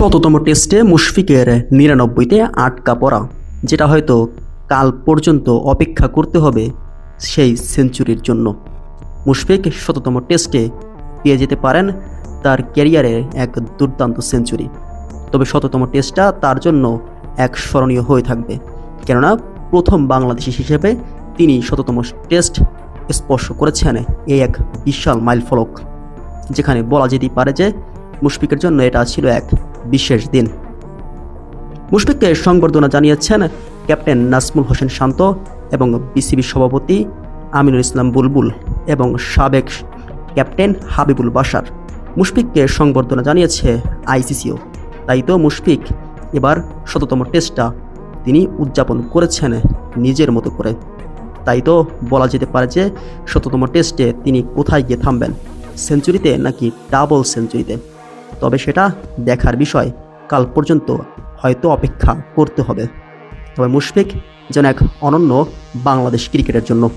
শততম টেস্টে মুশফিকের নিরানব্বইতে আটকা পড়া যেটা হয়তো কাল পর্যন্ত অপেক্ষা করতে হবে সেই সেঞ্চুরির জন্য। মুশফিক শততম টেস্টে পেয়ে যেতে পারেন তার ক্যারিয়ারে এক দুর্দান্ত সেঞ্চুরি। তবে শততম টেস্টটা তার জন্য এক স্মরণীয় হয়ে থাকবে, কেননা প্রথম বাংলাদেশি হিসেবে তিনি শততম টেস্ট স্পর্শ করেছেন এই এক বিশাল মাইল ফলক যেখানে বলা যেতেই পারে যে মুশফিকের জন্য এটা ছিল এক বিশেষ দিন। মুশফিককে সংবর্ধনা জানিয়েছেন ক্যাপ্টেন নাসমুল হোসেন শান্ত এবং বিসিবি সভাপতি আমিনুল ইসলাম বুলবুল এবং সাবেক ক্যাপ্টেন হাবিবুল বাশার। মুশফিককে সংবর্ধনা জানিয়েছে আইসিসিও। তাই তো মুশফিক এবার শততম টেস্টটা তিনি উদযাপন করেছেন নিজের মতো করে। তাই তো বলা যেতে পারে যে শততম টেস্টে তিনি কোথায় গিয়ে থামবেন? সেঞ্চুরিতে নাকি ডাবল সেঞ্চুরিতে? তবে সেটা দেখার বিষয়। কাল পর্যন্ত হয়তো অপেক্ষা করতে হবে। তবে মুশফিক যেন এক অনন্য বাংলাদেশ ক্রিকেটের জন্য।